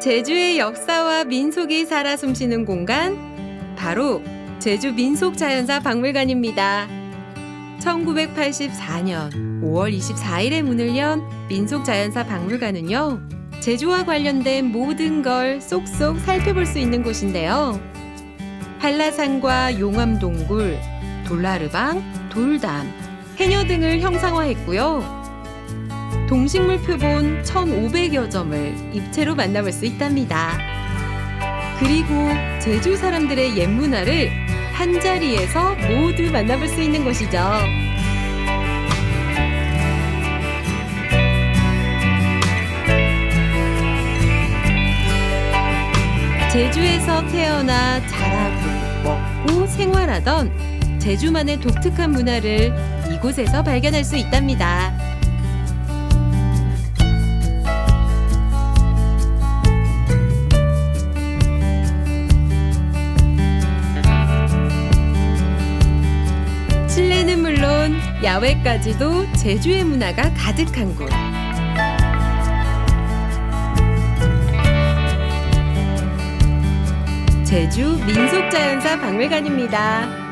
제주의 역사와 민속이 살아 숨쉬는 공간 바로 제주 민속자연사 박물관입니다. 1984년 5월 24일에 문을 연 민속자연사 박물관은요. 제주와 관련된 모든 걸 쏙쏙 살펴볼 수 있는 곳인데요. 한라산과 용암동굴, 돌라르방, 돌담, 해녀 등을 형상화했고요. 동식물 표본 1,500여 점을 입체로 만나볼 수 있답니다. 그리고 제주 사람들의 옛 문화를 한 자리에서 모두 만나볼 수 있는 곳이죠. 제주에서 태어나 자라고 먹고 생활하던 제주만의 독특한 문화를 이곳에서 발견할 수 있답니다. 야외까지도 제주의 문화가 가득한 곳. 제주 민속자연사 박물관입니다.